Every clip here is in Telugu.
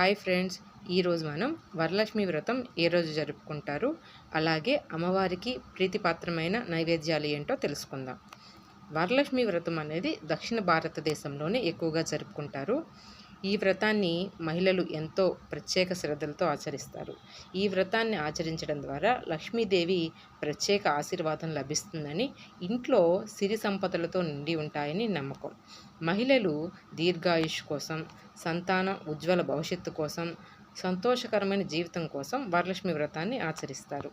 హాయ్ ఫ్రెండ్స్ ఈరోజు మనం వరలక్ష్మి వ్రతం ఏ రోజు జరుపుకుంటారు? అలాగే అమ్మవారికి ప్రీతిపాత్రమైన నైవేద్యాలు ఏంటో తెలుసుకుందాం. వరలక్ష్మి వ్రతం అనేది దక్షిణ భారతదేశంలోనే ఎక్కువగా జరుపుకుంటారు. ఈ వ్రతాన్ని మహిళలు ఎంతో ప్రత్యేక శ్రద్ధలతో ఆచరిస్తారు. ఈ వ్రతాన్ని ఆచరించడం ద్వారా లక్ష్మీదేవి ప్రత్యేక ఆశీర్వాదం లభిస్తుందని ఇంట్లో సిరి సంపదలతో నిండి ఉంటాయని నమ్మకం. మహిళలు దీర్ఘాయుష్ కోసం సంతానం ఉజ్వల భవిష్యత్తు కోసం సంతోషకరమైన జీవితం కోసం వరలక్ష్మి వ్రతాన్ని ఆచరిస్తారు.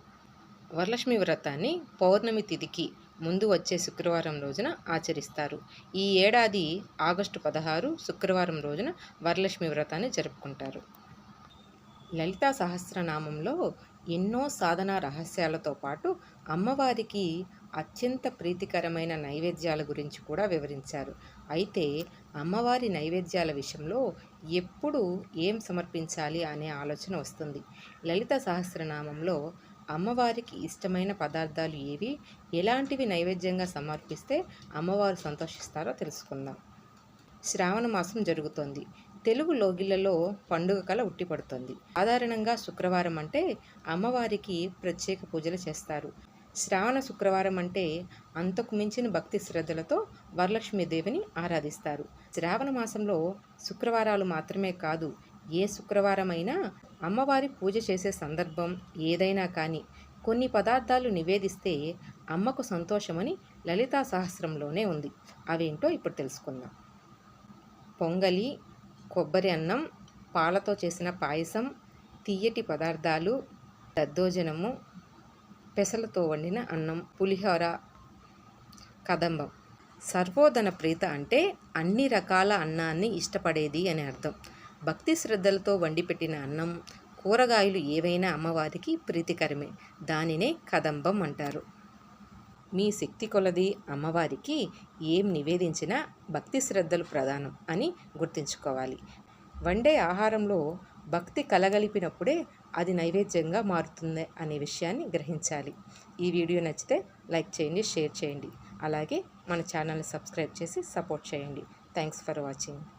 వరలక్ష్మి వ్రతాన్ని పౌర్ణమి తిథికి ముందు వచ్చే శుక్రవారం రోజున ఆచరిస్తారు. ఈ ఏడాది ఆగస్టు పదహారు శుక్రవారం రోజున వరలక్ష్మి వ్రతాన్ని జరుపుకుంటారు. లలితా సహస్రనామంలో ఎన్నో సాధన రహస్యాలతో పాటు అమ్మవారికి అత్యంత ప్రీతికరమైన నైవేద్యాల గురించి కూడా వివరించారు. అయితే అమ్మవారి నైవేద్యాల విషయంలో ఎప్పుడు ఏం సమర్పించాలి అనే ఆలోచన వస్తుంది. లలిత సహస్రనామంలో అమ్మవారికి ఇష్టమైన పదార్థాలు ఏవి? ఎలాంటివి నైవేద్యంగా సమర్పిస్తే అమ్మవారు సంతోషిస్తారో తెలుసుకుందాం. శ్రావణ మాసం జరుగుతోంది. తెలుగు లోగిళ్ళలో పండుగ కల ఉట్టిపడుతుంది. సాధారణంగా శుక్రవారం అంటే అమ్మవారికి ప్రత్యేక పూజలు చేస్తారు. శ్రావణ శుక్రవారం అంటే అంతకు మించిన భక్తి శ్రద్ధలతో వరలక్ష్మీదేవిని ఆరాధిస్తారు. శ్రావణ మాసంలో శుక్రవారాలు మాత్రమే కాదు ఏ శుక్రవారమైనా అమ్మవారి పూజ చేసే సందర్భం ఏదైనా కానీ కొన్ని పదార్థాలు నివేదిస్తే అమ్మకు సంతోషమని లలితా సహస్రంలోనే ఉంది. అవేంటో ఇప్పుడు తెలుసుకుందాం. పొంగలి కొబ్బరి అన్నం పాలతో చేసిన పాయసం తీయటి పదార్థాలు దద్దోజనము పెసలతో వండిన అన్నం పులిహోర కదంబం. సర్వోదన ప్రీత అంటే అన్ని రకాల అన్నాన్ని ఇష్టపడేది అని అర్థం. భక్తి శ్రద్ధలతో వండిపెట్టిన అన్నం కూరగాయలు ఏవైనా అమ్మవారికి ప్రీతికరమే. దానినే కదంబం అంటారు. మీ శక్తి కొలది అమ్మవారికి ఏం నివేదించినా భక్తి శ్రద్ధలు ప్రధానం అని గుర్తుంచుకోవాలి. వండే ఆహారంలో భక్తి కలగలిపినప్పుడే అది నైవేద్యంగా మారుతుంది అనే విషయాన్ని గ్రహించాలి. ఈ వీడియో నచ్చితే లైక్ చేయండి షేర్ చేయండి. అలాగే మన ఛానల్ని సబ్స్క్రైబ్ చేసి సపోర్ట్ చేయండి. Thanks for watching.